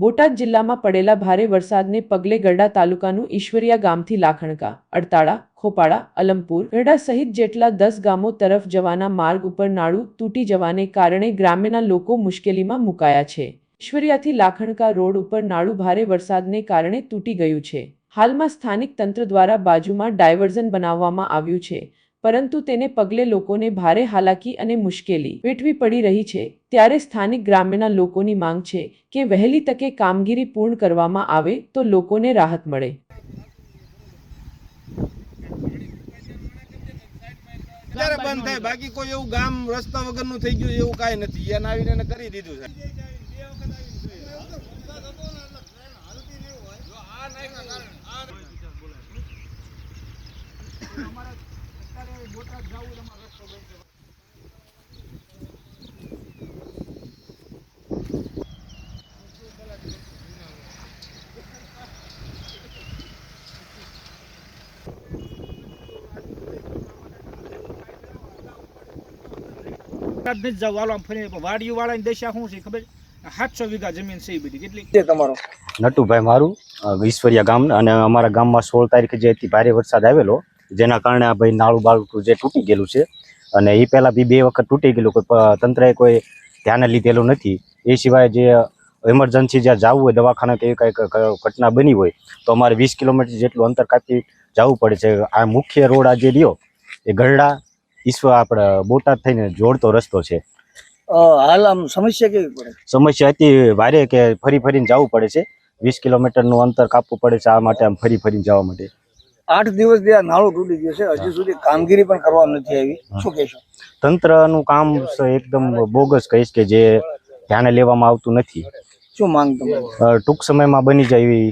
બોટાદ જિલ્લામાં પડેલા ભારે વરસાદને પગલે ગરડા તાલુકાનું ઈશ્વરિયા ગામથી લાખણકા, અડતાળા ખોપાડા અલમપુર, ગરડા સહિત જેટલા દસ ગામો તરફ જવાના માર્ગ ઉપર નાળું તૂટી જવાને કારણે ગ્રામ્યના લોકો મુશ્કેલીમાં મુકાયા છે. ઈશ્વરિયાથી લાખણકા રોડ ઉપર નાળું ભારે વરસાદને કારણે તૂટી ગયું છે. હાલમાં સ્થાનિક તંત્ર દ્વારા બાજુમાં ડાયવર્ઝન બનાવવામાં આવ્યું છે. પરંતુ તેને પગલે લોકોને ભારે હાલાકી અને મુશ્કેલી વેઠવી પડી રહી છે. ત્યારે સ્થાનિક ગ્રામ્યના લોકોની માંગ છે કે વહેલી તકે કામગીરી પૂર્ણ કરવામાં આવે તો લોકોને રાહત મળે. ત્યારે બંધ થાય. બાકી કોઈ એવું ગામ રસ્તા વગરનું થઈ ગયું એવું કાંઈ નથી. એને આવીને કરી દીધું છે. નથી જાવ વાલો આમ ફરીને વાડીઓ વાળાની દશા શું છે ખબર? સાતસો વીઘા જમીન છે એ બધી. કેટલી? છે તમારો? નટુભાઈ મારું વિશ્વરિયા ઈશ્વરિયા ગામ અને અમારા ગામમાં સોળ તારીખે જે હતી ભારે વરસાદ આવેલો જેના કારણે આ ભાઈ નાળું બાળું જે તૂટી ગયેલું છે અને એ પહેલાં બી બે વખત તૂટી ગયેલું કોઈ તંત્રએ કોઈ ધ્યાને લીધેલું નથી. એ સિવાય જે ઇમરજન્સી જ્યાં જવું હોય દવાખાના કે એવી કંઈક ઘટના બની હોય તો અમારે વીસ કિલોમીટર જેટલું અંતર કાપી જવું પડે છે. આ મુખ્ય રોડ આ જે રહ્યો એ ગરડા ઈશ્વર આપણે બોટાદ થઈને જોડતો રસ્તો છે. હાલ આમ સમસ્યા કેવી પડે? સમસ્યા હતી વારે કે ફરી ફરીને જવું પડે છે. વીસ કિલોમીટરનું અંતર કાપવું પડે છે આ માટે આમ ફરી ફરીને જવા માટે. આઠ દિવસ આ નાળું તૂટી ગયું છે હજી સુધી કામગીરી પણ કરવા નથી આવી. શું કહેશો? તંત્રનું કામ એકદમ બોગસ કહીશ કે જે ધ્યાને લેવામાં આવતું નથી. શું માંગ તમે ટૂંક સમયમાં બની જાય એવી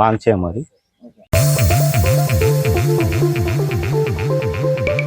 માંગ છે અમારી.